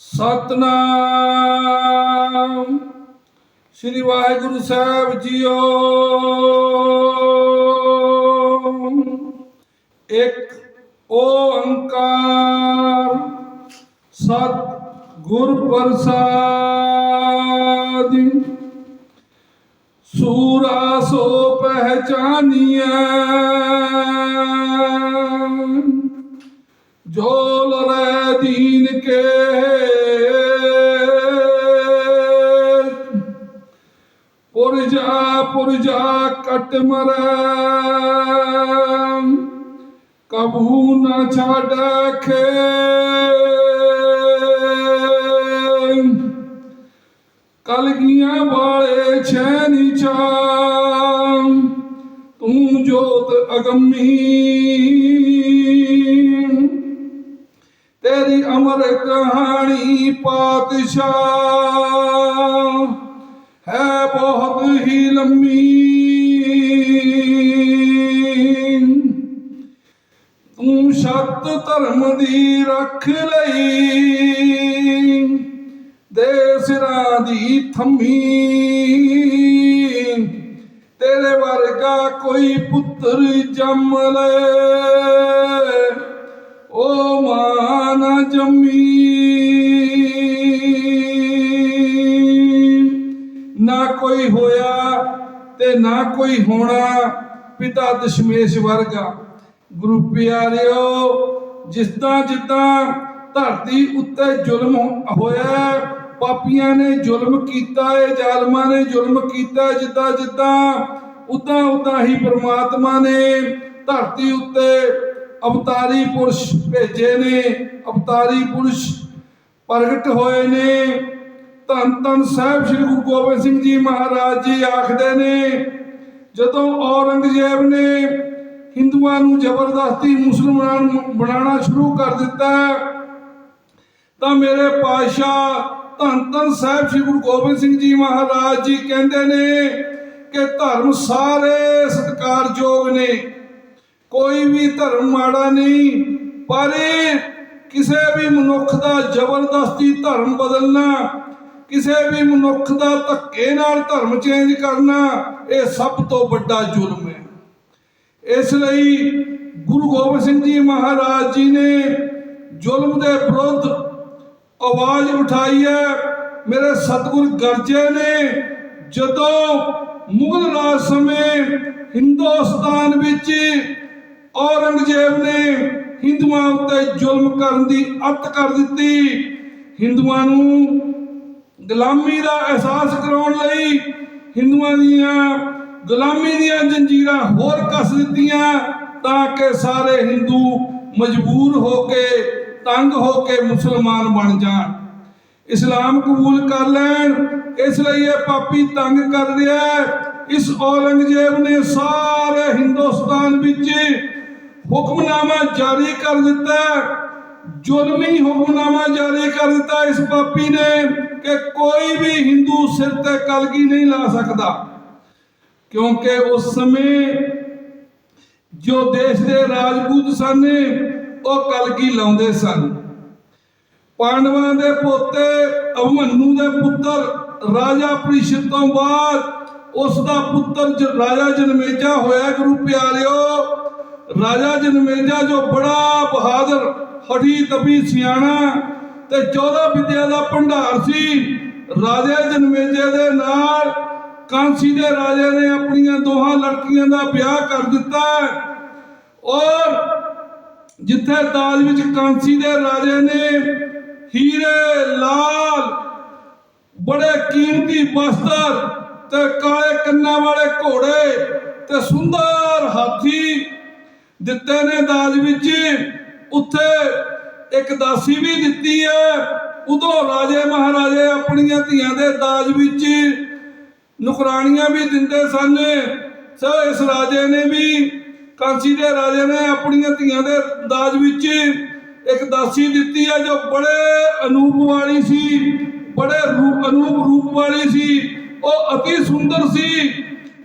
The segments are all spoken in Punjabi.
ਸਤਨਾਮ। ਸ੍ਰੀ ਵਾਹਿਗੁਰੂ ਸਾਹਿਬ ਜੀਓ। ਇੱਕ ਓੰਕਾਰ ਸਤ ਗੁਰ ਪ੍ਰਸਾਦ ਸੂਰਾ ਸੋ ਪਹਿਚਾਨੀਐ। ਜੋ ਲਰੇ ਦੀਨ ਕੇ ਪੁਰਜਾ ਪੁਰਜਾ ਕਟ ਮਰੈ ਕਬੂ ਨਾ ਛਾੜੈ ਖੇ ਕਲਗੀਆਂ ਵਾਲੇ ਛੈਨੀ ਚਾਮ ਤੂੰ ਜੋਤ ਅਗੰਮੀ ਤੇਰੀ ਅਮਰ ਕਹਾਣੀ ਪਾਤਸ਼ਾਹ ਹੈ ਬਹੁਤ ਹੀ ਤੇ ਨਾ ਕੋਈ ਹੋਣਾ ਪਿਤਾ ਦਸ਼ਮੇਸ਼ ਵਰਗਾ। ਗੁਰੂ ਪਿਆਰਿਓ, ਜਿੱਦਾਂ ਜਿੱਦਾਂ ਧਰਤੀ ਉੱਤੇ ਜ਼ੁਲਮ ਹੋਇਆ, ਪਾਪੀਆਂ ਨੇ ਜ਼ੁਲਮ ਕੀਤਾ ਏ ਜ਼ਾਲਮਾਂ ਨੇ ਜ਼ੁਲਮ ਕੀਤਾ, ਜਿੱਦਾਂ ਜਿੱਦਾਂ, ਉਦਾਂ ਉਦਾਂ ਹੀ ਪ੍ਰਮਾਤਮਾ ਨੇ ਧਰਤੀ ਉੱਤੇ ਅਵਤਾਰੀ ਪੁਰਸ਼ ਭੇਜੇ ਨੇ, ਅਵਤਾਰੀ ਪੁਰਸ਼ ਪ੍ਰਗਟ ਹੋਏ ਨੇ। ਧੰਨ ਧੰਨ ਸਾਹਿਬ ਸ੍ਰੀ ਗੁਰੂ ਗੋਬਿੰਦ ਸਿੰਘ ਜੀ ਮਹਾਰਾਜ ਜੀ ਆਖਦੇ ਨੇ, ਜਦੋਂ ਔਰੰਗਜ਼ੇਬ ਨੇ ਹਿੰਦੂਆਂ ਨੂੰ ਜ਼ਬਰਦਸਤੀ ਮੁਸਲਮਾਨ ਬਣਾਉਣਾ ਸ਼ੁਰੂ ਕਰ ਦਿੱਤਾ, ਤਾਂ ਮੇਰੇ ਪਾਤਸ਼ਾਹ ਧੰਨ ਧੰਨ ਸਾਹਿਬ ਸ੍ਰੀ ਗੁਰੂ ਗੋਬਿੰਦ ਸਿੰਘ ਜੀ ਮਹਾਰਾਜ ਜੀ ਕਹਿੰਦੇ ਨੇ ਕਿ ਧਰਮ ਸਾਰੇ ਸਤਿਕਾਰਯੋਗ ਨੇ, ਕੋਈ ਵੀ ਧਰਮ ਮਾੜਾ ਨਹੀਂ, ਪਰ ਕਿਸੇ ਵੀ ਮਨੁੱਖ ਦਾ ਜ਼ਬਰਦਸਤੀ ਧਰਮ ਬਦਲਣਾ ਕਿਸੇ ਵੀ ਮਨੁੱਖ ਦਾ ਧੱਕੇ ਨਾਲ ਧਰਮ ਚੇਂਜ ਕਰਨਾ, ਇਹ ਸਭ ਤੋਂ ਵੱਡਾ ਜ਼ੁਲਮ ਹੈ। ਇਸ ਲਈ ਗੁਰੂ ਗੋਬਿੰਦ ਸਿੰਘ ਜੀ ਮਹਾਰਾਜ ਜੀ ਨੇ ਜ਼ੁਲਮ ਦੇ ਵਿਰੁੱਧ ਆਵਾਜ਼ ਉਠਾਈ ਹੈ। ਮੇਰੇ ਸਤਿਗੁਰ ਗਰਜੇ ਨੇ ਜਦੋਂ ਮੁਗਲ ਰਾਜ ਸਮੇਂ ਹਿੰਦੁਸਤਾਨ ਵਿੱਚ ਔਰੰਗਜ਼ੇਬ ਨੇ ਹਿੰਦੂਆਂ ਉੱਤੇ ਜ਼ੁਲਮ ਕਰਨ ਦੀ ਅੱਤ ਕਰ ਦਿੱਤੀ, ਹਿੰਦੂਆਂ ਨੂੰ ਗੁਲਾਮੀ ਦਾ ਅਹਿਸਾਸ ਕਰਾਉਣ ਲਈ ਹਿੰਦੂਆਂ ਦੀਆਂ ਗੁਲਾਮੀ ਦੀਆਂ ਜੰਜੀਰਾਂ ਹੋਰ ਕੱਸ ਦਿੱਤੀਆਂ ਤਾਂ ਕਿ ਸਾਰੇ ਹਿੰਦੂ ਮਜਬੂਰ ਹੋ ਕੇ, ਤੰਗ ਹੋ ਕੇ ਮੁਸਲਮਾਨ ਬਣ ਜਾਣ। ਇਸਲਾਮ ਕਬੂਲ ਕਰ ਲੈਣ, ਇਸ ਲਈ ਇਹ ਪਾਪੀ ਤੰਗ ਕਰ ਰਿਹਾ ਇਸ ਔਰੰਗਜ਼ੇਬ ਨੇ ਸਾਰੇ ਹਿੰਦੁਸਤਾਨ ਵਿੱਚ ਹੁਕਮਨਾਮਾ ਜਾਰੀ ਕਰ ਦਿੱਤਾ ਜ਼ੁਲਮੀ ਹੁਕਮਨਾਮਾ ਜਾਰੀ ਕਰ ਦਿੱਤਾ ਇਸ ਪਾਪੀ ਨੇ ਕਿ ਕੋਈ ਵੀ ਹਿੰਦੂ ਸਿਰ ਤੇ ਕਲਗੀ ਨਹੀਂ ਲਾ ਸਕਦਾ। ਕਿਉਂਕਿ ਉਸ ਸਮੇਂ ਜੋ ਦੇਸ਼ ਦੇ ਰਾਜਪੂਤ ਸਨ, ਉਹ ਕਲਗੀ ਲਾਉਂਦੇ ਸਨ। ਪਾਂਡਵਾਂ ਦੇ ਪੋਤੇ ਅਭਮਨੂ ਦੇ ਪੁੱਤਰ ਰਾਜਾ ਪ੍ਰੀਸ਼ਦ ਤੋਂ ਬਾਅਦ ਉਸ ਦਾ ਪੁੱਤਰ ਰਾਜਾ ਜਨਮੇਜਾ ਹੋਇਆ। ਗੁਰੂ ਪਿਆਰਿਓ, ਰਾਜਾ ਜਨਮੇਜਾ ਜੋ ਬੜਾ ਬਹਾਦਰ ਹਠੀ ਤਪੀ ਸਿਆਣਾ ਤੇ 14 ਵਿਦਿਆ ਦਾ ਭੰਡਾਰ ਸੀ। ਰਾਜੇ ਜਨਮੇਜੇ ਦੇ ਨਾਲ ਕਾਂਸੀ ਦੇ ਰਾਜੇ ਨੇ ਆਪਣੀਆਂ ਦੋਹਾਂ ਲੜਕੀਆਂ ਦਾ ਵਿਆਹ ਕਰ ਦਿੱਤਾ। ਔਰ ਜਿੱਥੇ ਦਾਜ ਵਿੱਚ ਕਾਂਸੀ ਦੇ ਰਾਜੇ ਨੇ ਹੀਰੇ, ਲਾਲ, ਬੜੇ ਕੀਮਤੀ ਵਸਤਰ ਤੇ ਕਾਲੇ ਕੰਨਾਂ ਵਾਲੇ ਘੋੜੇ ਤੇ ਸੁੰਦਰ ਹਾਥੀ ਦਿੱਤੇ ਨੇ ਦਾਜ ਵਿੱਚ। ਉੱਥੇ ਇੱਕ ਦਾਸੀ ਵੀ ਦਿੱਤੀ ਹੈ। ਉਦੋਂ ਰਾਜੇ ਮਹਾਰਾਜੇ ਆਪਣੀਆਂ ਧੀਆਂ ਦੇ ਦਾਜ ਵਿੱਚ ਨੁਕਰਾਨੀਆਂ ਵੀ ਦਿੰਦੇ ਸਨ। ਸੋ ਇਸ ਰਾਜੇ ਨੇ ਵੀ, ਕਾਂਸੀ ਦੇ ਰਾਜੇ ਨੇ ਆਪਣੀਆਂ ਧੀਆਂ ਦੇ ਦਾਜ ਵਿੱਚ ਇੱਕ ਦਾਸੀ ਦਿੱਤੀ ਹੈ, ਜੋ ਬੜੇ ਅਨੂਪ ਵਾਲੀ ਸੀ, ਬੜੇ ਰੂਪ ਅਨੂਪ ਰੂਪ ਵਾਲੀ ਸੀ। ਉਹ ਅਤੀ ਸੁੰਦਰ ਸੀ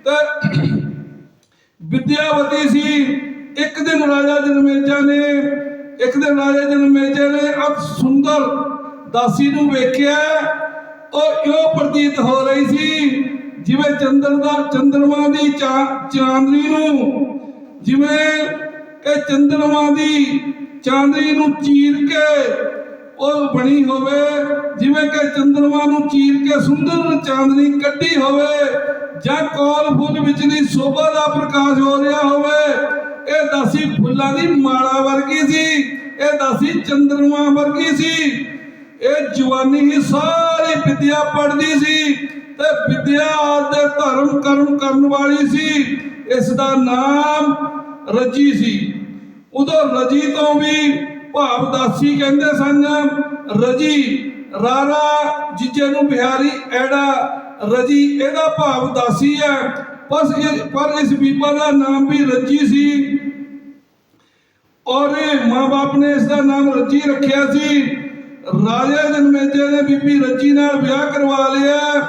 ਤੇ ਵਿਦਿਆਵਤੀ ਸੀ। ਇੱਕ ਦਿਨ ਰਾਜਾ ਜਨਮੇਜਾ ਨੇ ਇੱਕ ਦਿਨ ਰਾਜਾ ਜਨਮੇਜਾ ਨੇ ਅਤ ਸੁੰਦਰ ਦਾਸੀ ਨੂੰ ਵੇਖਿਆ, ਉਹ ਇਉਂ ਪ੍ਰਤੀਤ ਹੋ ਰਹੀ ਸੀ? ਜਿਵੇਂ ਚੰਦਰ ਦਾ ਚੰਦਰਮਾ ਦੀ ਚਾਂਦਨੀ ਨੂੰ, ਜਿਵੇਂ ਕਿ ਚੰਦਰਮਾ ਦੀ ਚਾਂਦਨੀ ਨੂੰ ਚੀਰ ਕੇ ਉਹ ਬਣੀ ਹੋਵੇ, ਜਿਵੇਂ ਕਿ ਚੰਦਰਮਾ ਨੂੰ ਚੀਰ ਕੇ ਸੁੰਦਰ ਚਾਂਦਨੀ ਕੱਢੀ ਹੋਵੇ, ਜਾਂ ਕੋਲ ਫੁੱਲ ਵਿਚਲੀ ਸ਼ੋਭਾ ਦਾ ਪ੍ਰਕਾਸ਼ ਹੋ ਰਿਹਾ ਹੋਵੇ ਇਹ ਦਾਸੀ ਫੁੱਲਾਂ ਦੀ ਮਾਲਾ ਵਰਗੀ ਸੀ, ਇਹ ਦਾਸੀ ਚੰਦਰਮਾ ਵਰਗੀ ਸੀ। ਇਹ ਜਵਾਨੀ ਹੀ ਸਾਰੀ ਵਿਦਿਆ ਪੜ੍ਹਦੀ ਸੀ ਤੇ ਵਿਦਿਆ ਦੇ ਧਰਮ ਕਰਮ ਕਰਨ ਵਾਲੀ ਸੀ। ਇਸ ਦਾ ਨਾਮ ਰਜੀ ਸੀ। ਉਦੋਂ ਰਜੀ ਤੋਂ ਵੀ ਭਾਵ ਦਾਸੀ ਕਹਿੰਦੇ ਸਨ, ਰਜੀ, ਰਾਰਾ, ਜਿੱਜੇ ਨੂੰ ਬਿਹਾਰੀ ਐੜਾ ਰਜੀ, ਇਹਦਾ ਭਾਵ ਦਾਸੀ ਹੈ। ਪਰ ਪਰ ਇਸ ਬੀਬਾ ਦਾ ਨਾਮ ਵੀ ਰੱਜੀ ਸੀ। ਔਰ ਮਾਂ-ਬਾਪ ਨੇ ਇਸ ਦਾ ਨਾਮ ਰੱਜੀ ਰੱਖਿਆ ਸੀ। ਰਾਜੇ ਜਨਮੇਜੇ ਨੇ ਬੀਬੀ ਰੱਜੀ ਨਾਲ ਵਿਆਹ ਕਰਵਾ ਲਿਆ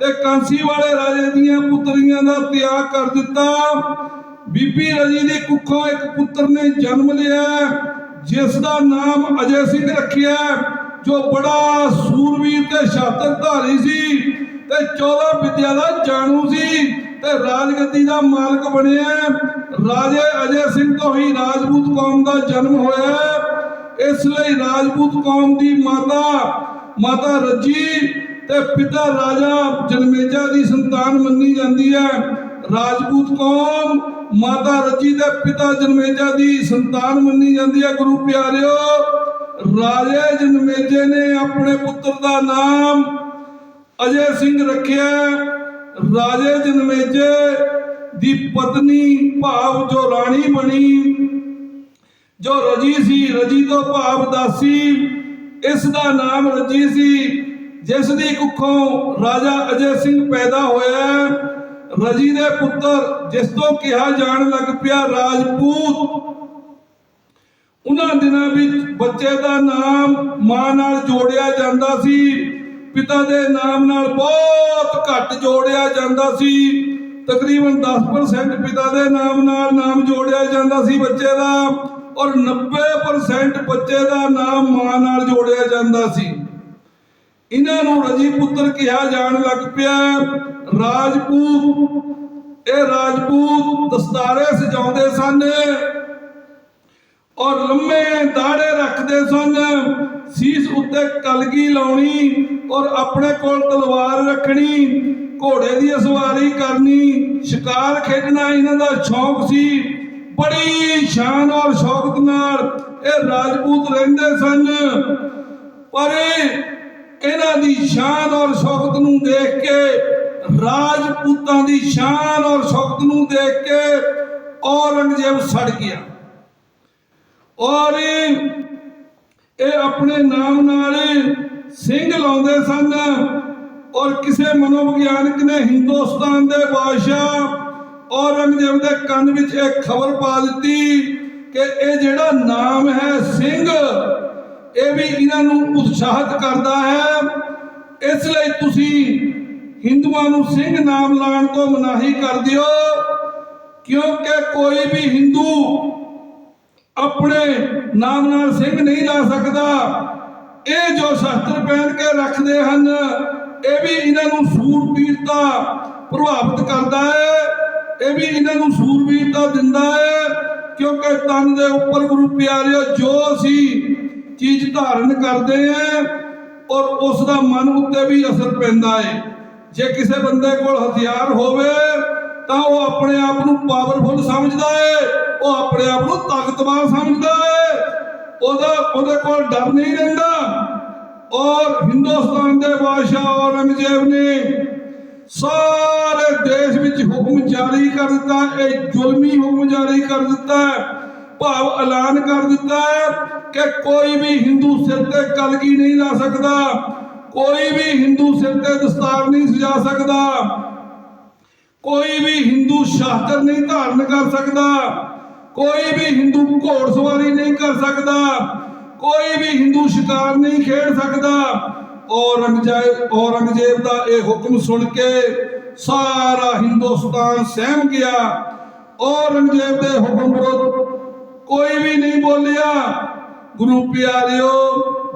ਤੇ ਕਾਂਸੀ ਵਾਲੇ ਰਾਜੇ ਦੀਆਂ ਪੁੱਤਰੀਆਂ ਦਾ ਤਿਆਗ ਕਰ ਦਿੱਤਾ। ਬੀਬੀ ਰਜੀ ਦੀ ਕੁੱਖੋਂ ਇੱਕ ਪੁੱਤਰ ਨੇ ਜਨਮ ਲਿਆ, ਜਿਸ ਦਾ ਨਾਮ ਅਜੇ ਸਿੰਘ ਰੱਖਿਆ, ਜੋ ਬੜਾ ਸੂਰਵੀਰ ਤੇ ਸ਼ਾਤਰ ਧਾਰੀ ਸੀ ਤੇ 14 ਵਿਦਿਆ ਦਾ ਜਾਣੂ ਸੀ। ਤੇ ਰਾਜਗੱਦੀ ਦਾ ਮਾਲਕ ਬਣਿਆ ਰਾਜੇ ਅਜੇ ਸਿੰਘ ਤੋਂ ਹੀ ਰਾਜਪੂਤ ਕੌਮ ਦਾ ਜਨਮ ਹੋਇਆ ਇਸ ਲਈ ਰਾਜਪੂਤ ਕੌਮ ਦੀ ਮਾਤਾ ਮਾਤਾ ਰੱਜੀ ਤੇ ਪਿਤਾ ਰਾਜਾ ਜਨਮੇਜਾ ਦੀ ਸੰਤਾਨ ਮੰਨੀ ਜਾਂਦੀ ਹੈ। ਰਾਜਪੂਤ ਕੌਮ ਮਾਤਾ ਰੱਜੀ ਦੇ ਪਿਤਾ ਜਨਮੇਜਾ ਦੀ ਸੰਤਾਨ ਮੰਨੀ ਜਾਂਦੀ ਹੈ। ਗੁਰੂ ਪਿਆਰਿਓ, ਰਾਜੇ ਜਨਮੇਜੇ ਨੇ ਆਪਣੇ ਪੁੱਤਰ ਦਾ ਨਾਮ ਅਜੇ ਸਿੰਘ ਰੱਖਿਆ ਰਾਜੇ ਜਨਮੇਜੇ ਦੀ ਪਤਨੀ ਭਾਵ ਜੋ ਰਾਣੀ ਬਣੀ, ਜੋ ਰਜੀ ਸੀ, ਰਜੀ ਤੋਂ ਭਾਵ ਦਾਸੀ, ਇਸ ਦਾ ਨਾਮ ਰਜੀ ਸੀ, ਜਿਸ ਦੀ ਕੁੱਖੋਂ ਰਾਜਾ ਅਜੇ ਸਿੰਘ ਪੈਦਾ ਹੋਇਆ। ਰਜੀ ਦੇ ਪੁੱਤਰ ਜਿਸ ਤੋਂ ਕਿਹਾ ਜਾਣ ਲੱਗ ਪਿਆ ਰਾਜਪੂਤ। ਉਹਨਾਂ ਦਿਨਾਂ ਵਿੱਚ ਬੱਚੇ ਦਾ ਨਾਮ ਮਾਂ ਨਾਲ ਜੋੜਿਆ ਜਾਂਦਾ ਸੀ। ਪਿਤਾ ਦੇ ਨਾਮ ਨਾਲ ਬਹੁਤ ਘੱਟ ਜੋੜਿਆ ਜਾਂਦਾ ਸੀ। ਤਕਰੀਬਨ 10% ਪਿਤਾ ਦੇ ਨਾਮ ਨਾਲ ਨਾਮ ਜੋੜਿਆ ਜਾਂਦਾ ਸੀ ਬੱਚੇ ਦਾ ਔਰ 90% ਬੱਚੇ ਦਾ ਨਾਮ ਮਾਂ ਨਾਲ ਜੋੜਿਆ ਜਾਂਦਾ ਸੀ। ਇਹਨਾਂ ਨੂੰ ਰਜੀ ਪੁੱਤਰ ਕਿਹਾ ਜਾਣ ਲੱਗ ਪਿਆ, ਰਾਜਪੂਤ। ਇਹ ਰਾਜਪੂਤ ਦਸਤਾਰੇ ਸਜਾਉਂਦੇ ਸਨ। ਔਰ ਲੰਮੇ ਦਾੜੇ ਰੱਖਦੇ ਸਨ। ਸੀਸ ਉੱਤੇ ਕਲਗੀ ਲਾਉਣੀ ਔਰ ਆਪਣੇ ਕੋਲ ਤਲਵਾਰ ਰੱਖਣੀ, ਘੋੜੇ ਦੀ ਸਵਾਰੀ ਕਰਨੀ, ਸ਼ਿਕਾਰ ਖੇਡਣਾ ਇਹਨਾਂ ਦਾ ਸ਼ੌਕ ਸੀ। ਬੜੀ ਸ਼ਾਨ ਔਰ ਸ਼ੌਕਤ ਨਾਲ ਇਹ ਰਾਜਪੂਤ ਰਹਿੰਦੇ ਸਨ। ਪਰ ਇਹਨਾਂ ਦੀ ਸ਼ਾਨ ਔਰ ਸ਼ੌਕਤ ਨੂੰ ਦੇਖ ਕੇ, ਰਾਜਪੂਤਾਂ ਦੀ ਸ਼ਾਨ ਔਰ ਸ਼ੌਕਤ ਨੂੰ ਦੇਖ ਕੇ ਔਰੰਗਜ਼ੇਬ ਸੜ ਗਿਆ। ਔਰ ਇਹ ਆਪਣੇ ਨਾਮ ਨਾਲ ਸਿੰਘ ਲਾਉਂਦੇ ਸਨ ਔਰ ਕਿਸੇ ਮਨੋਵਿਗਿਆਨਕ ਨੇ ਹਿੰਦੁਸਤਾਨ ਦੇ ਬਾਦਸ਼ਾਹ ਔਰੰਗਜ਼ੇਬ ਦੇ ਕੰਨ ਵਿੱਚ ਇਹ ਖਬਰ ਪਾ ਦਿੱਤੀ ਕਿ ਇਹ ਜਿਹੜਾ ਨਾਮ ਹੈ ਸਿੰਘ, ਇਹ ਵੀ ਇਹਨਾਂ ਨੂੰ ਉਤਸ਼ਾਹਿਤ ਕਰਦਾ ਹੈ। ਇਸ ਲਈ ਤੁਸੀਂ ਹਿੰਦੂਆਂ ਨੂੰ ਸਿੰਘ ਨਾਮ ਲਾਉਣ ਤੋਂ ਮਨਾਹੀ ਕਰ ਦਿਓ, ਕਿਉਂਕਿ ਕੋਈ ਵੀ ਹਿੰਦੂ ਆਪਣੇ ਨਾਮ ਨਾਲ ਸਿੰਘ ਨਹੀਂ ਲਾ ਸਕਦਾ। ਇਹ ਜੋ ਸ਼ਸਤਰ ਪਹਿਨ ਕੇ ਰੱਖਦੇ ਹਨ, ਇਹ ਵੀ ਇਹਨਾਂ ਨੂੰ ਸੂਰਬੀਰਤਾ ਪ੍ਰਭਾਵਿਤ ਕਰਦਾ ਹੈ। ਇਹ ਵੀ ਇਹਨਾਂ ਨੂੰ ਸੂਰਬੀਰਤਾ ਦਿੰਦਾ ਹੈ, ਕਿਉਂਕਿ ਤਨ ਦੇ ਉੱਪਰ ਗੁਰੂ ਪਿਆਰਿਓ ਜੋ ਅਸੀਂ ਚੀਜ਼ ਧਾਰਨ ਕਰਦੇ ਹਾਂ, ਔਰ ਉਸ ਦਾ ਮਨ ਉੱਤੇ ਵੀ ਅਸਰ ਪੈਂਦਾ ਹੈ। ਜੇ ਕਿਸੇ ਬੰਦੇ ਕੋਲ ਹਥਿਆਰ ਹੋਵੇ ਤਾਂ ਉਹ ਆਪਣੇ ਆਪ ਨੂੰ ਪਾਵਰਫੁਲ ਸਮਝਦਾ ਹੈ ਉਹ ਆਪਣੇ ਆਪ ਨੂੰ ਤਾਕਤਵਰ ਸਮਝਦਾ ਹੈ ਉਹਦਾ, ਉਹਦੇ ਕੋਲ ਡਰ ਨਹੀਂ ਰਹਿੰਦਾ। ਔਰ ਹਿੰਦੁਸਤਾਨ ਦੇ ਬਾਦਸ਼ਾਹ ਔਰੰਗਜ਼ੇਬ ਨੇ ਸਾਰੇ ਦੇਸ਼ ਵਿੱਚ ਹੁਕਮ ਜਾਰੀ ਕਰ ਦਿੱਤਾ। ਇਹ ਜ਼ੁਲਮੀ ਹੁਕਮ ਜਾਰੀ ਕਰ ਦਿੱਤਾ ਭਾਵ ਐਲਾਨ ਕਰ ਦਿੱਤਾ ਹੈ ਕਿ ਕੋਈ ਵੀ ਹਿੰਦੂ ਸਿਰ ਤੇ ਕਲਗੀ ਨਹੀਂ ਲਾ ਸਕਦਾ। ਕੋਈ ਵੀ ਹਿੰਦੂ ਸਿਰ ਤੇ ਦਸਤਾਰ ਨਹੀਂ ਸਜਾ ਸਕਦਾ। ਕੋਈ ਵੀ ਹਿੰਦੂ ਸ਼ਾਸਤਰ ਨਹੀਂ ਧਾਰਨ ਕਰ ਸਕਦਾ। ਕੋਈ ਵੀ ਹਿੰਦੂ ਘੋੜ ਸਵਾਰੀ ਨਹੀਂ ਕਰ ਸਕਦਾ। ਕੋਈ ਵੀ ਹਿੰਦੂ ਸ਼ਿਕਾਰ ਨਹੀਂ ਖੇਡ ਸਕਦਾ। ਔਰੰਗਜ਼ੇਬ ਔਰੰਗਜ਼ੇਬ ਦਾ ਇਹ ਹੁਕਮ ਸੁਣ ਕੇ ਸਾਰਾ ਹਿੰਦੁਸਤਾਨ ਸਹਿਮ ਗਿਆ। ਔਰੰਗਜ਼ੇਬ ਦੇ ਹੁਕਮ ਵਿਰੁੱਧ ਕੋਈ ਵੀ ਨਹੀਂ ਬੋਲਿਆ। ਗੁਰੂ ਪਿਆਰਿਓ,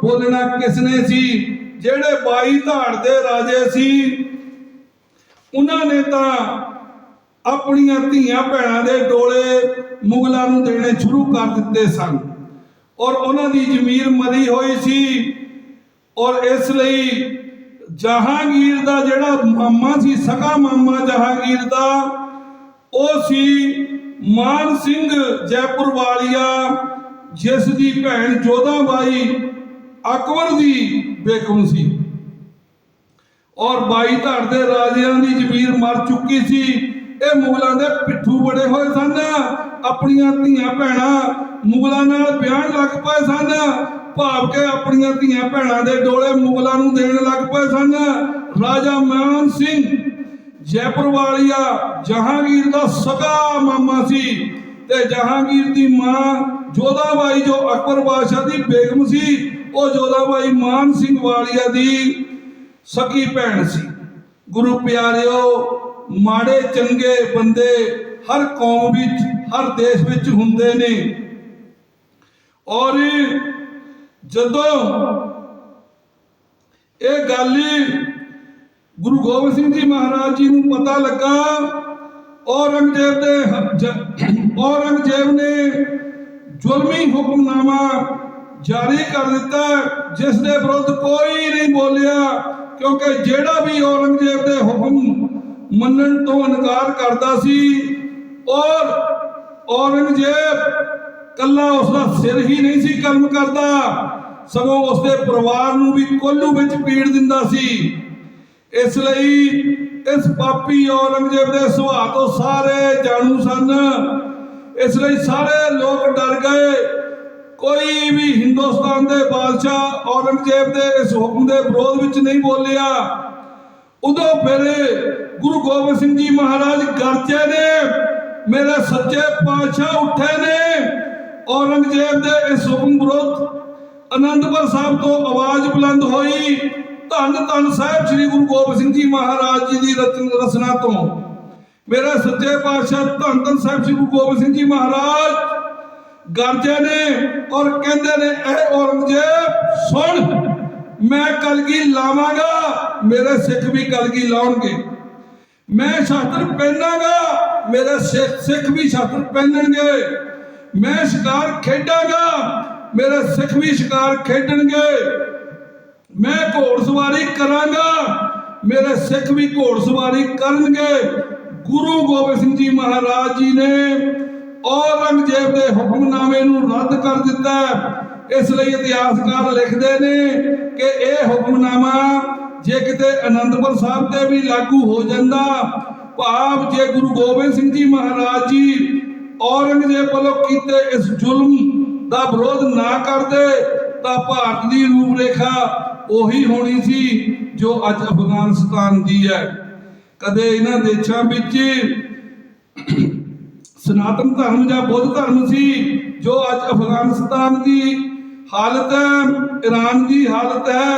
ਬੋਲਣਾ ਕਿਸਨੇ ਸੀ? ਜਿਹੜੇ ਬਾਈ ਧਾੜ ਦੇ ਰਾਜੇ ਸੀ ਉਹਨਾਂ ਨੇ ਤਾਂ ਆਪਣੀਆਂ ਧੀਆਂ ਭੈਣਾਂ ਦੇ ਡੋਲੇ ਮੁਗਲਾਂ ਨੂੰ ਦੇਣੇ ਸ਼ੁਰੂ ਕਰ ਦਿੱਤੇ ਸਨ। ਔਰ ਉਹਨਾਂ ਦੀ ਜ਼ਮੀਰ ਮਰੀ ਹੋਈ ਸੀ। ਔਰ ਇਸ ਲਈ ਜਹਾਂਗੀਰ ਦਾ ਜਿਹੜਾ ਮਾਮਾ ਸੀ, ਸਕਾ ਮਾਮਾ ਜਹਾਂਗੀਰ ਦਾ, ਉਹ ਸੀ ਮਾਨ ਸਿੰਘ ਜੈਪੁਰ ਵਾਲੀਆ, ਜਿਸ ਦੀ ਭੈਣ ਜੋਧਾਬਾਈ ਅਕਬਰ ਦੀ ਬੇਗਮ ਸੀ। ਔਰ ਬਾਈ ਧੜ ਦੇ ਰਾਜਿਆਂ ਦੀ ਜ਼ਮੀਰ ਮਰ ਚੁੱਕੀ ਸੀ। ਇਹ ਮੁਗਲਾਂ ਦੇ ਪਿੱਠੂ ਬੜੇ ਹੋਏ ਸਨ। ਆਪਣੀਆਂ ਧੀਆਂ ਭੈਣਾਂ ਮੁਗਲਾਂ ਨਾਲ ਵਿਆਹਣ ਲੱਗ ਪਏ ਸਨ। ਭਾਵ ਕੇ ਆਪਣੀਆਂ ਧੀਆਂ ਭੈਣਾਂ ਦੇ ਡੋਲੇ ਮੁਗਲਾਂ ਨੂੰ ਦੇਣ ਲੱਗ ਪਏ ਸਨ। ਰਾਜਾ ਮਾਨ ਸਿੰਘ ਜੈਪੁਰ ਵਾਲੀਆ ਜਹਾਂਗੀਰ ਦਾ ਸਗਾ ਮਾਮਾ ਸੀ। ਤੇ ਜਹਾਂਗੀਰ ਦੀ ਮਾਂ ਜੋਧਾਬਾਈ, ਜੋ ਅਕਬਰ ਬਾਦਸ਼ਾਹ ਦੀ ਬੇਗਮ ਸੀ, ਉਹ ਜੋਧਾਬਾਈ ਮਾਨ ਸਿੰਘ ਵਾਲੀਆ ਦੀ ਸਕੀ ਭੈਣ ਸੀ। ਗੁਰੂ ਪਿਆਰਿਓ, ਮਾੜੇ ਚੰਗੇ ਬੰਦੇ ਹਰ ਕੌਮ ਵਿੱਚ, ਹਰ ਦੇਸ਼ ਵਿੱਚ ਹੁੰਦੇ ਨੇ। ਔਰ ਜਦੋਂ ਇਹ ਗੱਲ ਗੁਰੂ ਗੋਬਿੰਦ ਸਿੰਘ ਜੀ ਮਹਾਰਾਜ ਜੀ ਨੂੰ ਪਤਾ ਲੱਗਾ, ਔਰੰਗਜ਼ੇਬ ਦੇ ਔਰੰਗਜ਼ੇਬ ਨੇ ਜ਼ੁਲਮੀ ਹੁਕਮਨਾਮਾ ਜਾਰੀ ਕਰ ਦਿੱਤਾ, ਜਿਸ ਦੇ ਵਿਰੁੱਧ ਕੋਈ ਨਹੀਂ ਬੋਲਿਆ। ਕਿਉਂਕਿ ਜਿਹੜਾ ਵੀ ਔਰੰਗਜ਼ੇਬ ਦੇ ਹੁਕਮ ਮੰਨਣ ਤੋਂ ਇਨਕਾਰ ਕਰਦਾ ਸੀ, ਔਰ ਔਰੰਗਜ਼ੇਬ ਕੱਲਾ ਉਸ ਦਾ ਸਿਰ ਹੀ ਨਹੀਂ ਸੀ ਕਲਮ ਕਰਦਾ, ਸਗੋਂ ਉਸ ਦੇ ਪਰਿਵਾਰ ਨੂੰ ਵੀ ਕੋਲੂ ਵਿੱਚ ਪੀੜ ਦਿੰਦਾ ਸੀ। ਇਸ ਲਈ ਇਸ ਪਾਪੀ ਔਰੰਗਜ਼ੇਬ ਦੇ ਸੁਭਾਅ ਤੋਂ ਸਾਰੇ ਜਾਣੂ ਸਨ। ਇਸ ਲਈ ਸਾਰੇ ਲੋਕ ਡਰ ਗਏ। ਕੋਈ ਵੀ ਹਿੰਦੁਸਤਾਨ ਦੇ ਬਾਦਸ਼ਾਹ ਔਰੰਗਜ਼ੇਬ ਦੇ ਇਸ ਹੁਕਮ ਦੇ ਵਿਰੋਧ ਵਿੱਚ ਨਹੀਂ ਬੋਲਿਆ। ਉਦੋਂ ਫਿਰ ਗੁਰੂ ਗੋਬਿੰਦ ਸਿੰਘ ਜੀ ਮਹਾਰਾਜ ਗਰਜੇ ਨੇ, ਮੇਰੇ ਸੱਚੇ ਪਾਤਸ਼ਾਹ ਉੱਠੇ ਨੇ, ਔਰੰਗਜ਼ੇਬ ਦੇ ਇਸ ਹੁਕਮ ਵਿਰੁੱਧ ਅਨੰਦਪੁਰ ਸਾਹਿਬ ਤੋਂ ਆਵਾਜ਼ ਬੁਲੰਦ ਹੋਈ। ਧੰਨ ਧੰਨ ਸਾਹਿਬ ਸ੍ਰੀ ਗੁਰੂ ਗੋਬਿੰਦ ਸਿੰਘ ਜੀ ਮਹਾਰਾਜ ਜੀ ਦੀ ਰਚਨ, ਰਸਨਾ ਤੋਂ। ਮੇਰੇ ਸੱਚੇ ਪਾਤਸ਼ਾਹ ਧੰਨ ਧੰਨ ਸਾਹਿਬ ਸ੍ਰੀ ਗੁਰੂ ਗੋਬਿੰਦ ਸਿੰਘ ਜੀ ਮਹਾਰਾਜ ਗਰਜੇ ਨੇ ਔਰ ਕਹਿੰਦੇ ਨੇ, ਇਹ ਔਰੰਗਜ਼ੇਬ, ਸੁਣ, ਮੈਂ ਕਲਗੀ ਲਾਵਾਂਗਾ, ਮੇਰੇ ਸਿੱਖ ਵੀ ਕਲਗੀ ਲਾਉਣਗੇ। ਮੈਂ ਸ਼ਾਸਤਰ ਪਹਿਨਾਂਗਾ, ਮੇਰੇ ਸਿੱਖ ਸਿੱਖ ਵੀ ਸ਼ਾਸਤਰ ਪਹਿਨਣਗੇ। ਮੈਂ ਸ਼ਿਕਾਰ ਖੇਡਾਂਗਾ, ਮੇਰੇ ਸਿੱਖ ਵੀ ਸ਼ਿਕਾਰ ਖੇਡਣਗੇ। ਮੈਂ ਘੋੜਸਵਾਰੀ ਕਰਾਂਗਾ, ਮੇਰੇ ਸਿੱਖ ਵੀ ਘੋੜਸਵਾਰੀ ਕਰਨਗੇ। ਗੁਰੂ ਗੋਬਿੰਦ ਸਿੰਘ ਜੀ ਮਹਾਰਾਜ ਜੀ ਨੇ ਔਰੰਗਜ਼ੇਬ ਦੇ ਹੁਕਮਨਾਮੇ ਨੂੰ ਰੱਦ ਕਰ ਦਿੱਤਾ ਇਸ ਲਈ ਇਤਿਹਾਸਕਾਰ ਲਿਖਦੇ ਨੇ ਕਿ ਇਹ ਹੁਕਮਨਾਮਾ ਜੇ ਕਿਤੇ ਅਨੰਦਪੁਰ ਸਾਹਿਬ ਤੇ ਵੀ ਲਾਗੂ ਹੋ ਜਾਂਦਾ, ਭਾਵ ਜੇ ਗੁਰੂ ਗੋਬਿੰਦ ਸਿੰਘ ਜੀ ਮਹਾਰਾਜ ਜੀ ਔਰੰਗਜ਼ੇਬ ਵੱਲੋਂ ਕੀਤੇ ਇਸ ਜ਼ੁਲਮ ਦਾ ਵਿਰੋਧ ਨਾ ਕਰਦੇ, ਤਾਂ ਭਾਰਤ ਦੀ ਰੂਪਰੇਖਾ ਉਹੀ ਹੋਣੀ ਸੀ ਜੋ ਅੱਜ ਅਫਗਾਨਿਸਤਾਨ ਦੀ ਹੈ। ਕਦੇ ਇਹਨਾਂ ਦੇਸ਼ਾਂ ਵਿੱਚ ਸਨਾਤਨ ਧਰਮ ਜਾਂ ਬੁੱਧ ਧਰਮ ਸੀ, ਜੋ ਅੱਜ ਅਫਗਾਨਿਸਤਾਨ ਦੀ ਹਾਲਤ ਹੈ ਈਰਾਨ ਦੀ ਹਾਲਤ ਹੈ,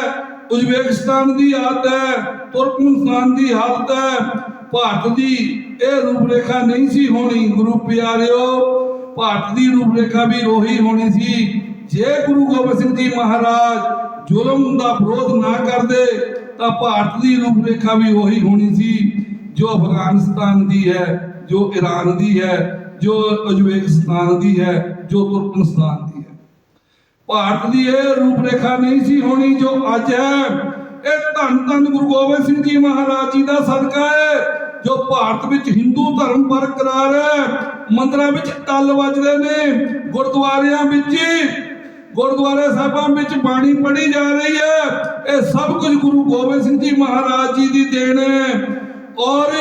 ਉਜ਼ਬੇਕਿਸਤਾਨ ਦੀ ਹਾਲਤ ਹੈ, ਤੁਰਕਮਨਸਤਾਨ ਦੀ ਹਾਲਤ ਹੈ, ਭਾਰਤ ਦੀ ਇਹ ਰੂਪਰੇਖਾ ਨਹੀਂ ਸੀ ਹੋਣੀ, ਗੁਰੂ ਪਿਆਰਿਓ। ਭਾਰਤ ਦੀ ਰੂਪਰੇਖਾ ਵੀ ਉਹੀ ਹੋਣੀ ਸੀ। ਜੇ ਗੁਰੂ ਗੋਬਿੰਦ ਸਿੰਘ ਜੀ ਮਹਾਰਾਜ ਜ਼ੁਲਮ ਦਾ ਵਿਰੋਧ ਨਾ ਕਰਦੇ, ਤਾਂ ਭਾਰਤ ਦੀ ਰੂਪਰੇਖਾ ਵੀ ਉਹੀ ਹੋਣੀ ਸੀ, ਜੋ ਅਫਗਾਨਿਸਤਾਨ ਦੀ ਹੈ। ਜੋ ਈਰਾਨ ਦੀ ਹੈ, ਜੋ ਉਜ਼ਬੇਕਿਸਤਾਨ ਦੀ ਹੈ, ਜੋ ਤੁਰਕਮਨਸਤਾਨ ਦੀ ਹੈ। ਭਾਰਤ ਦੀ ਇਹ ਰੂਪਰੇਖਾ ਨਹੀਂ ਸੀ ਹੋਣੀ ਜੋ ਅੱਜ ਹੈ। ਇਹ ਧੰਨ ਧੰਨ ਗੁਰੂ ਗੋਬਿੰਦ ਸਿੰਘ ਜੀ ਮਹਾਰਾਜ ਜੀ ਦਾ ਸਦਕਾ ਹੈ, ਜੋ ਭਾਰਤ ਵਿੱਚ ਹਿੰਦੂ ਧਰਮ ਬਰਕਰਾਰ ਹੈ। ਮੰਦਰਾਂ ਵਿੱਚ ਟੱਲ ਵੱਜਦੇ ਨੇ, ਗੁਰਦੁਆਰਿਆਂ ਵਿੱਚ ਗੁਰਦੁਆਰੇ ਸਾਹਿਬਾਂ ਵਿੱਚ ਬਾਣੀ ਪੜ੍ਹੀ ਜਾ ਰਹੀ ਹੈ। ਇਹ ਸਭ ਕੁਝ ਗੁਰੂ ਗੋਬਿੰਦ ਸਿੰਘ ਜੀ ਮਹਾਰਾਜ ਜੀ ਦੀ ਦੇਣ ਹੈ। ਔਰ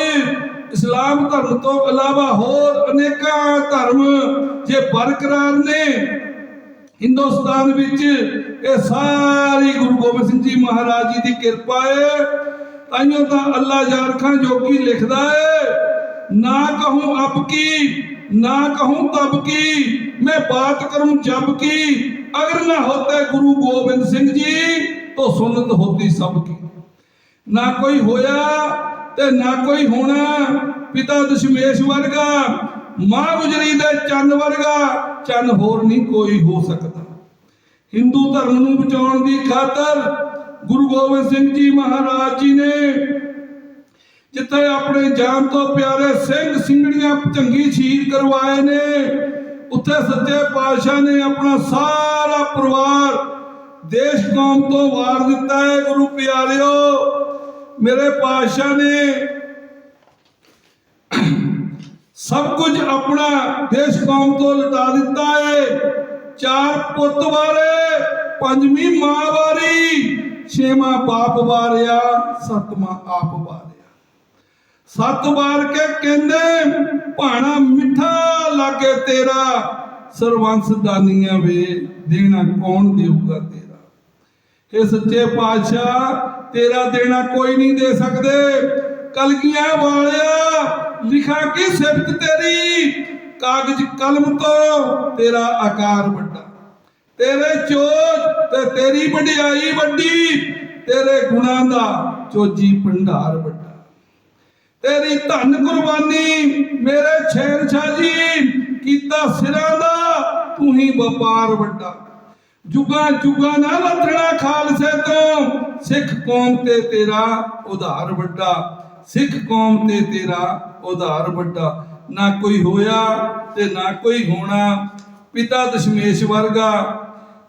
ਇਸਲਾਮ ਧਰਮ ਤੋਂ ਇਲਾਵਾ ਹੋਰ ਅਨੇਕਾਂ ਧਰਮ ਜੇ ਬਰਕਰਾਰ ਨੇ, ਹਿੰਦੁਸਤਾਨ ਵਿੱਚ ਇਹ ਸਾਰੀ ਗੁਰੂ ਗੋਬਿੰਦ ਸਿੰਘ ਜੀ ਮਹਾਰਾਜ ਜੀ ਦੀ ਕਿਰਪਾ ਹੈ ਤਾਈਓ ਤਾਂ ਅੱਲਾ ਯਾਰ ਜੋਗੀ ਲਿਖਦਾ ਹੈ ਨਾ ਕਹੂੰ ਅਬ ਕੀ, ਨਾ ਕਹੂੰ ਤਬ ਕੀ, ਮੈਂ ਬਾਤ ਕਰੂੰ ਜਬ ਕੀ, ਅਗਰ ਨਾ ਹੋਤੇ ਗੁਰੂ ਗੋਬਿੰਦ ਸਿੰਘ ਜੀ तो ਸੁਨਤ ਹੋਤੀ ਸਭ ਕੀ। ਨਾ ਕੋਈ ਹੋਇਆ ਤੇ ਨਾ ਕੋਈ ਹੋਣਾ ਪਿਤਾ ਦਸ਼ਮੇਸ਼ ਵਰਗਾ, ਮਾਂ ਗੁਜਰੀ ਦੇ ਚੰਨ ਵਰਗਾ, ਚੰਨ ਹੋਰ ਨਹੀਂ ਕੋਈ ਹੋ ਸਕਦਾ। ਹਿੰਦੂ ਧਰਮ ਨੂੰ ਬਚਾਉਣ ਦੀ ਖਾਤਰ ਗੁਰੂ ਗੋਬਿੰਦ ਸਿੰਘ ਜੀ ਮਹਾਰਾਜ ਜੀ ਨੇ ਜਿੱਥੇ ਆਪਣੇ ਜਾਨ ਤੋਂ ਪਿਆਰੇ ਸਿੰਘ ਸਿੰਘੜੀਆਂ ਭਜੰਗੀ ਸ਼ਹੀਦ ਕਰਵਾਏ ਨੇ, ਉੱਥੇ ਸੱਚੇ ਪਾਤਸ਼ਾਹ ਨੇ ਆਪਣਾ ਸਾਰਾ ਪਰਿਵਾਰ ਦੇਸ਼ ਕੌਮ ਤੋਂ ਵਾਰ ਦਿੱਤਾ ਹੈ। ਗੁਰੂ ਪਿਆਰਿਓ ਮੇਰੇ ਪਾਤਸ਼ਾਹ ਨੇ ਸਭ ਕੁਝ ਆਪਣਾ ਦੇਸ਼ ਕੌਮ ਤੋਂ ਲਟਾ ਦਿੱਤਾ ਏ। ਚਾਰ ਪੁੱਤ ਵਾਰੇ ਪੰਜਵੀਂ ਮਾਂ ਵਾਰੀ, ਛੇਵਾਂ ਬਾਪ ਵਾਰਿਆ, ਸੱਤਵਾਂ ਆਪ ਵਾਰਿਆ। ਸੱਤ ਵਾਰ ਕੇ ਕਹਿੰਦੇ, ਭਾਣਾ ਮਿੱਠਾ ਲਾਗੇ ਤੇਰਾ, ਸਰਵੰਸ ਦਾਨੀਆਂ ਵੇ, ਦੇਣਾ ਕੌਣ ਦੇਊਗਾ ਤੇ ਇਹ ਸੱਚੇ ਪਾਤਸ਼ਾਹ, ਤੇਰਾ ਦੇਣਾ ਕੋਈ ਨਹੀਂ ਦੇ ਸਕਦੇ। ਕਲਗੀਆਂ ਵਾਲਿਆ, ਲਿਖਾਂ ਕੀ ਸਿਫਤ ਤੇਰੀ? ਕਾਗਜ਼ ਕਲਮ ਤੋਂ ਤੇਰਾ ਆਕਾਰ ਵੱਡਾ। ਤੇਰੇ ਚੋਜ ਤੇ ਤੇਰੀ ਵਡਿਆਈ ਵੱਡੀ, ਤੇਰੇ ਗੁਣਾਂ ਦਾ ਚੋਜੀ ਭੰਡਾਰ ਵੱਡਾ। ਤੇਰੀ ਧਨ ਕੁਰਬਾਨੀ ਮੇਰੇ ਸ਼ਹਿਨशाह ਛਾਜੀ ਕੀਤਾ ਸਿਰਾਂ ਦਾ, ਤੂੰ ਹੀ ਵਪਾਰ ਵੱਡਾ। ਜੁਗਾ ਜੁਗਾ ਨਾ ਲੱਥਣਾ ਖਾਲਸੇ ਤੋਂ। ਸਿੱਖ ਕੌਮ ਤੇ ਤੇਰਾ ਉਧਾਰ ਵੱਡਾ। ਸਿੱਖ ਕੌਮ ਤੇ ਤੇਰਾ ਉਧਾਰ ਵੱਡਾ। ਨਾ ਕੋਈ ਹੋਇਆ ਤੇ ਨਾ ਕੋਈ ਹੋਣਾ। ਪਿਤਾ ਦਸ਼ਮੇਸ਼ ਵਰਗਾ।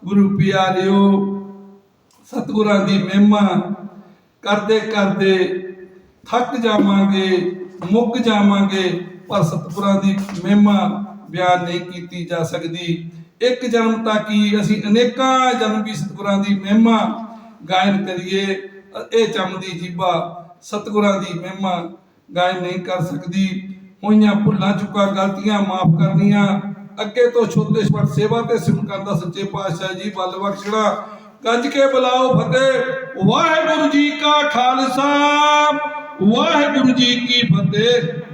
ਗੁਰੂ ਪਿਆਰਿਓ, ਸਤਿਗੁਰਾਂ ਦੀ ਮਹਿਮਾ। ਕਰਦੇ ਕਰਦੇ ਥੱਕ ਜਾਵਾਂਗੇ, ਮੁੱਕ ਜਾਵਾਂਗੇ, ਪਰ ਸਤਿਗੁਰਾਂ ਦੀ ਮਹਿਮਾ ਬਿਆਨ ਨਹੀਂ ਕੀਤੀ ਜਾ ਸਕਦੀ। ਇੱਕ ਜਨਮ ਤਾਂ ਕੀ ਅਸੀਂ ਅਨੇਕਾਂ ਜਨਮ ਵੀ ਸਤਿਗੁਰਾਂ ਦੀ ਮਹਿਮਾ ਗਾਇਨ ਕਰੀਏ, ਇਹ ਚਮਦੀ ਜੀਬਾ ਸਤਿਗੁਰਾਂ ਦੀ ਮਹਿਮਾ ਗਾਇਨ ਨਹੀਂ ਕਰ ਸਕਦੀ। ਹੋਈਆਂ ਭੁੱਲਾਂ ਚੁੱਕਾ ਗਲਤੀਆਂ ਮਾਫ ਕਰਨੀਆਂ, ਅੱਗੇ ਤੋਂ ਛੋਟੇਸ਼ਵਰ ਸੇਵਾ ਤੇ ਸਿਮਰਨ ਦਾ ਸੱਚੇ ਪਾਤਸ਼ਾਹ ਜੀ ਬਲ ਬਖਸ਼ਣਾ। ਗੱਜ ਕੇ ਬੁਲਾਓ ਫਤਿਹ, ਵਾਹਿਗੁਰੂ ਜੀ ਕਾ ਖਾਲਸਾ, ਵਾਹਿਗੁਰੂ ਜੀ ਕੀ ਫਤਿਹ।